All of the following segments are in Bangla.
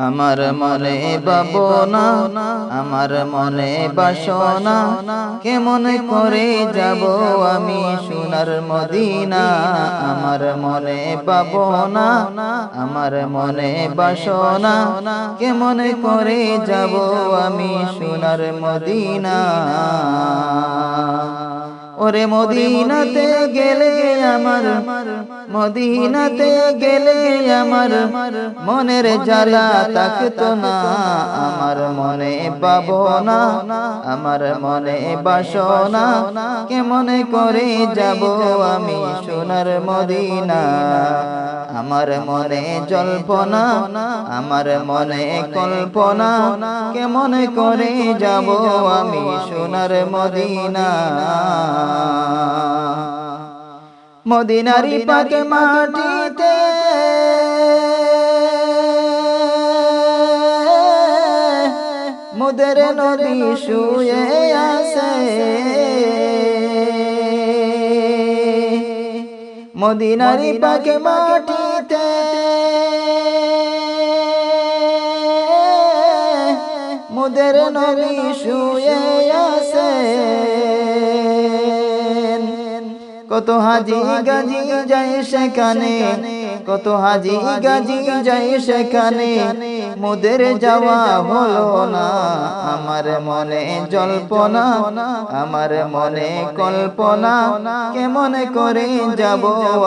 আমার মনে বাবনা আমার মনে বাসনা কেমন করে যাব আমি সোনার মদিনা আমার মনে বাবনা আমার মনে বাসনা কেমন করে যাব আমি সোনার মদিনা। ওরে মদিনাতে গেলে আমার মদিনাতে গেলে আমার মনের জ্বালা থাকতো না। আমার মনে পাবো না, আমার মনে বাসনা কেমনে করে যাব আমি সোনার মদিনা? আমার মনে জল্পনা, আমার মনে কল্পনা। কেমন করে যাব আমি সোনার মদিনা? মদিনারি পাকে মাটিতে। মুদের নদী শুয়ে আছে। মদিনারি পাকে মাটিতে। মুদের নবী শুয়ে আছে। কত হাজি গাজি যায় সেখানে, কত হাজি গাজি যায় সেখানে, মোদের যাওয়া হলো না, আমার মনে জল্পনা, আমার মনে কল্পনা, কেমন করে যাব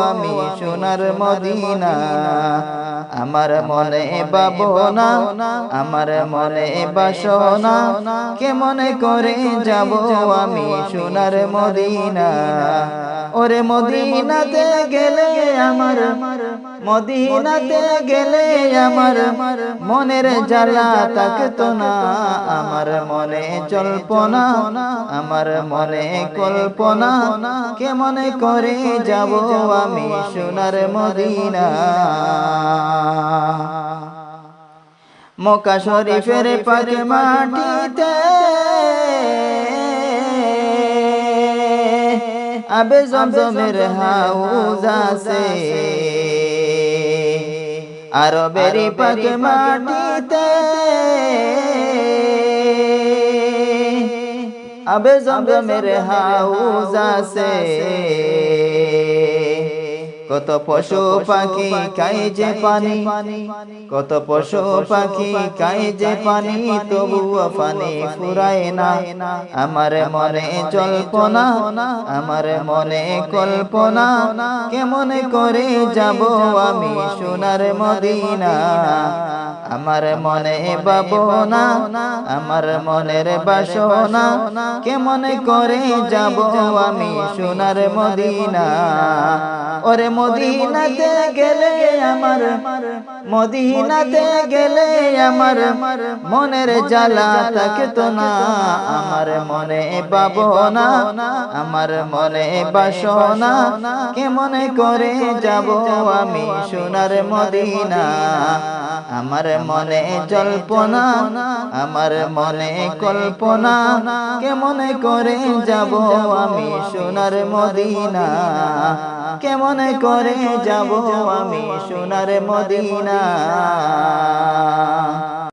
আমি সোনার মদিনা? আমার মনে বাবনা আমার মনে বাসনা, কেমন করে যাব আমি সোনার মদিনা? ওরে মদিনাতে গেলে আমার মদিনাতে গেলে আমার মনের জ্বালা থাকতো না আমার মনে জল্পনা আমার মনে কল্পনা কেমন করে যাব আমি সোনার মদিনা? মক্কা শরীফের পাকে মাটিতে আবে জমজমের হাউজ আছে আরবেরি পাক মাটিতে। আবে জমজমের হাউজ আছে কত পশু পাখি খাই যে পানি? কত পশু পাখি খাই যে পানি? তবুও পানি ফুরায় না। আমার মনে জল্পনা। আমার মনে কল্পনা। কেমন করে যাব আমি সোনার মদিনা? আমার মনে বাবনা। আমার মনের বাসনা। কেমন করে যাব আমি সোনার মদিনা? ওরে মদিনাতে গেলে আমার, মদিনাতে গেলে আমার মনের জ্বালা থাকতো না। আমার মনে বাবনা আমার মনে বাসনা কেমন করে যাব আমি সোনার মদিনা? আমার মনে জল্পনা, আমার মনে কল্পনা, কেমন করে যাব আমি সোনার মদিনা? কেমন করে যাব আমি সোনার মদিনা?